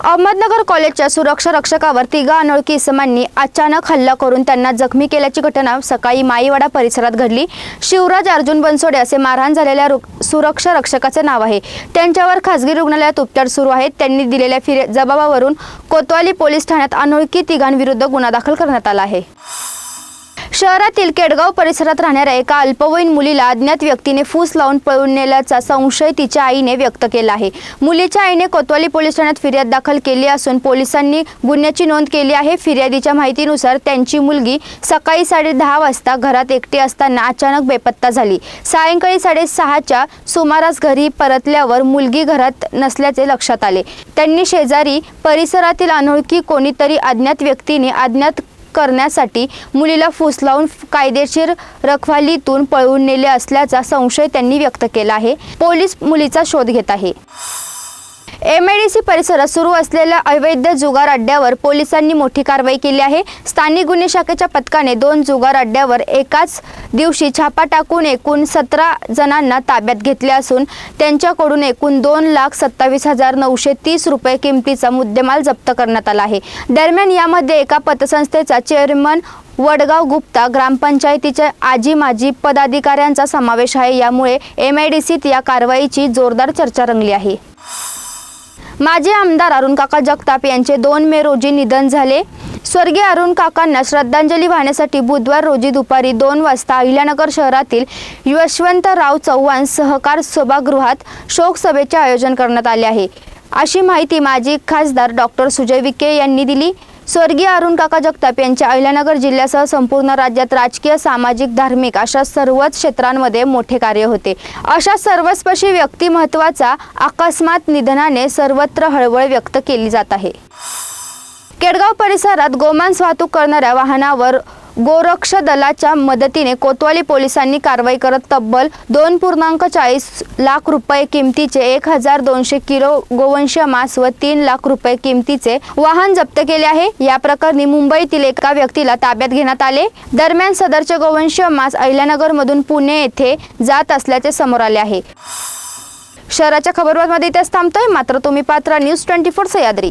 अहमदनगर कॉलेजच्या सुरक्षा रक्षकावर तिघा अनोळखी इसमांनी अचानक हल्ला करून त्यांना जखमी केल्याची घटना सकाळी माईवाडा परिसरात घडली. शिवराज अर्जुन बनसोडे असे मारहाण झालेल्या रु- सुरक्षा रक्षकाचे नाव आहे. त्यांच्यावर खासगी रुग्णालयात उपचार सुरू आहेत. त्यांनी दिलेल्या फिर जबाबावरून कोतवाली पोलीस ठाण्यात अनोळखी तिघांविरुद्ध गुन्हा दाखल करण्यात आला आहे. शहरातील केडगाव परिसरात राहणाऱ्या एका अल्पवयीन मुलीला अज्ञात व्यक्तीने फूस लावून पळून नेल्याचा संशय तिच्या आईने व्यक्त केला आहे. मुलीच्या आईने कोतवाली पोलीस ठाण्यात फिर्याद दाखल केली असून पोलिसांनी गुन्ह्याची नोंद केली आहे. फिर्यादीच्या माहितीनुसार त्यांची मुलगी सकाळी साडे दहा वाजता घरात एकटी असताना अचानक बेपत्ता झाली. सायंकाळी साडेसहाच्या सुमारास घरी परतल्यावर मुलगी घरात नसल्याचे लक्षात आले. त्यांनी शेजारी परिसरातील अनोळखी कोणीतरी अज्ञात व्यक्तीने अज्ञात करण्यासाठी मुलीला फूस लावून कायदेशीर रखवालीतून पळवून नेले असल्याचा संशय त्यांनी व्यक्त केला आहे. पोलीस मुलीचा शोध घेत आहे. एम आय डी सी परिसरात सुरू असलेल्या अवैध जुगार अड्ड्यावर पोलिसांनी मोठी कारवाई केली आहे. स्थानिक गुन्हे शाखेच्या पथकाने दोन जुगार अड्ड्यावर एकाच दिवशी छापा टाकून एकूण सतरा जणांना ताब्यात घेतले असून त्यांच्याकडून एकूण दोन लाख सत्तावीस हजार नऊशे तीस रुपये किमतीचा मुद्देमाल जप्त करण्यात आला आहे. दरम्यान यामध्ये एका पतसंस्थेचा चेअरमन वडगाव गुप्ता ग्रामपंचायतीच्या आजी माजी पदाधिकाऱ्यांचा समावेश आहे. यामुळे एम आय डी सीत या कारवाईची जोरदार चर्चा रंगली आहे. माजी आमदार अरुण काका जगताप यांचे दोन मे रोजी निधन झाले. स्वर्गीय अरुण काकांना श्रद्धांजली वाहण्यासाठी बुधवार रोजी दुपारी दोन वाजता अहिल्यानगर शहरातील यशवंतराव चव्हाण सहकार सभागृहात शोकसभेचे आयोजन करण्यात आले आहे. अशी माहिती माजी खासदार डॉक्टर सुजय विखे यांनी दिली. स्वर्गीय अरुण काका जगताप यांच्या अहिल्यानगर जिल्ह्यासह संपूर्ण राज्यात राजकीय सामाजिक धार्मिक अशा सर्वच क्षेत्रांमध्ये मोठे कार्य होते. अशा सर्वस्पर्शी व्यक्तिमत्वाचा अकस्मात निधनाने सर्वत्र हळवळ व्यक्त केली जात आहे. केडगाव परिसरात गोमांस वाहतूक करणाऱ्या वाहनावर गोरक्ष दलाच्या मदतीने कोतवाली पोलिसांनी कारवाई करत तब्बल दोन पूर्णांक चाळीस लाख रुपये किमतीचे एक हजार दोनशे किलो गोवंश मांस व तीन लाख रुपये किमतीचे वाहन जप्त केले आहे. या प्रकरणी मुंबईतील एका व्यक्तीला ताब्यात घेण्यात आले. दरम्यान सदरचे गोवंशीय मांस अहिल्यानगरमधून पुणे येथे जात असल्याचे समोर आले आहे. शहराच्या खबरबातमध्ये इथेच थांबतोय. मात्र तुम्ही पात्रा न्यूज ट्वेंटी फोर सह्याद्री.